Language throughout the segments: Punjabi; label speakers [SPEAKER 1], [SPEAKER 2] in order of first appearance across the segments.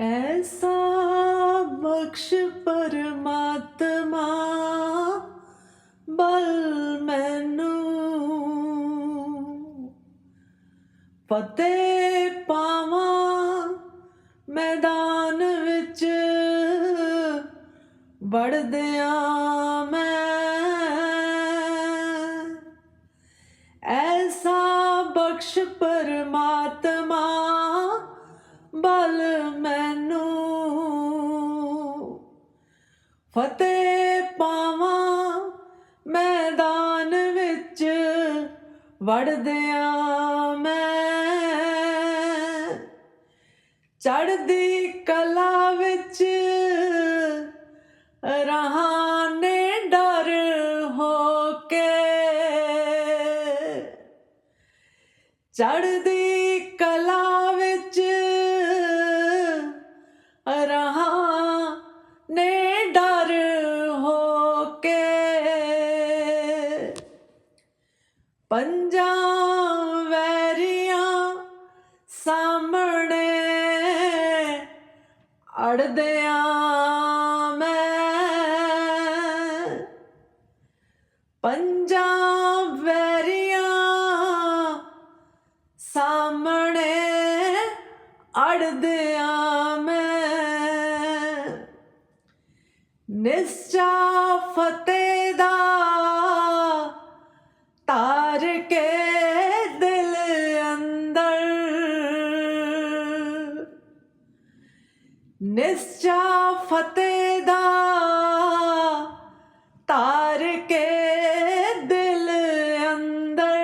[SPEAKER 1] ਐਸਾ ਬਖਸ਼ ਪਰਮਾਤਮਾ ਬਲ ਮੈਨੂੰ ਫਤਿਹ ਪਾਵਾਂ ਮੈਦਾਨ ਵਿੱਚ ਵੜਦਿਆਂ ਮੈਂ ਐਸਾ ਬਖਸ਼ ਪਰਮਾਤਮਾ ਫਤਿਹ ਪਾਵਾਂ, ਮੈਦਾਨ ਵਿੱਚ ਵੜਦਿਆਂ ਮੈਂ। ਚੜਦੀ ਕਲਾ ਵਿੱਚ ਰਹਾਨੇ ਡਰ ਹੋ ਕੇ। ਚੜਦੀ ਕਲਾ ਵਿੱਚ ਪੰਜਾਂ ਵੈਰੀਆਂ ਸਾਹਮਣੇ ਅੜਦਿਆਂ ਮੈਂ। ਪੰਜਾਂ ਵੈਰੀਆਂ ਸਾਹਮਣੇ ਅੜਦਿਆਂ ਮੈਂ। ਨਿਸ਼ਚਾ ਫਤਿਹ ਦਾ ਨਿਸ਼ਚਾ ਫਤਿਹ ਦਾ ਤਾਰ ਕੇ ਦਿਲ ਅੰਦਰ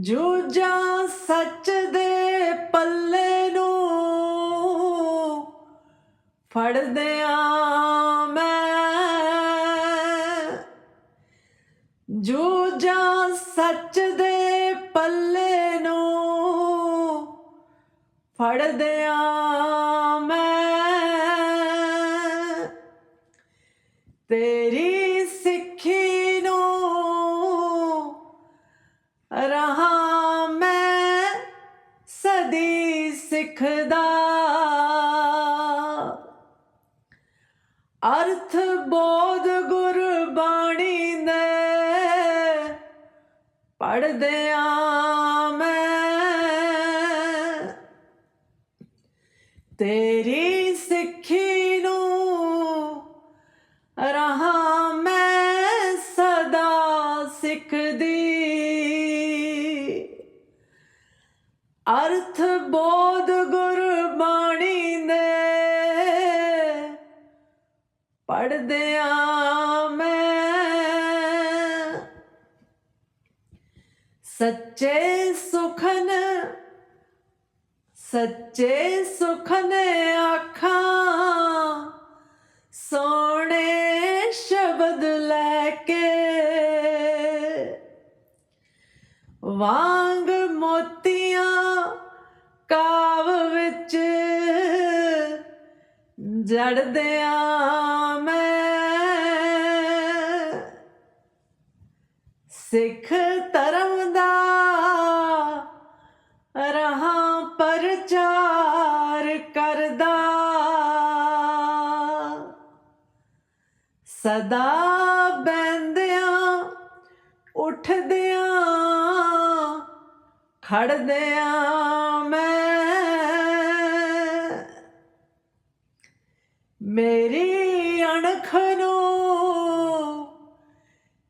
[SPEAKER 1] ਜੂਝਾਂ ਸੱਚ ਦੇ ਪੱਲੇ ਨੂੰ ਫੜਦਿਆਂ ਮੈਂ ਜੂਝਾਂ ਫੜਦਿਆਂ ਮੈਂ। ਤੇਰੀ ਸਿੱਖੀ ਨੂੰ ਰਹਾ ਮੈਂ ਸਦੀ ਸਿੱਖਦਾ। ਅਰਥ ਬੋਧ ਗੁਰਬਾਣੀ ਨੇ ਪੜਦਿਆਂ ਮੈਂ। ਤੇਰੀ ਸਿੱਖੀ ਨੂੰ ਰਹਾ ਮੈਂ ਸਦਾ ਸਿੱਖਦੀ। ਅਰਥ ਬੋਧ ਗੁਰਬਾਣੀ ਦੇ ਪੜਦਿਆਂ ਮੈਂ ਸੱਚੇ ਸੁਖਨ ਸੱਚੇ ਸੁਖਨ ਆਖਾਂ ਸੋਹਣੇ ਸ਼ਬਦ ਲੈ ਕੇ। ਵਾਂਗ ਮੋਤੀਆਂ ਕਾਵ ਵਿੱਚ ਜੜਦਿਆਂ ਮੈਂ। ਸਿੱਖ ਧਰਮ ਕਰਦਾ। ਸਦਾ ਬੈੰਦਿਆਂ ਉੱਠਦਿਆਂ ਖੜਦਿਆਂ ਮੈਂ ਮੇਰੀ ਅਣਖ ਨੂੰ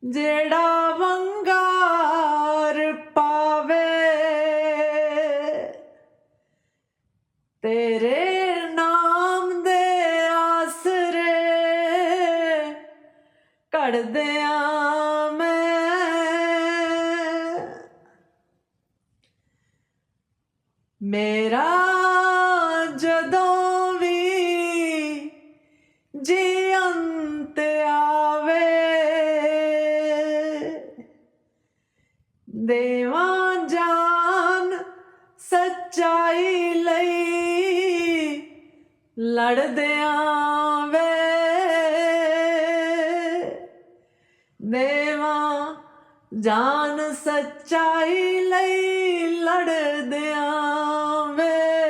[SPEAKER 1] ਜਿਹੜਾ ਵੰਗਾਰ ਪਾਵੇ ਤੇਰੇ ਘੜਦਿਆਂ ਮੈਂ ਮੇਰਾ ਜਦੋਂ ਵੀ ਜੀ ਅੰਤ ਆਵੇ ਦੇਵਾਂ ਜਾਨ ਸੱਚਾਈ ਲਈ ਲੜਦਿਆਂ ਦੇਵਾਂ ਜਾਨ ਸੱਚਾਈ ਲਈ ਲੜਦਿਆਂ ਵੇ।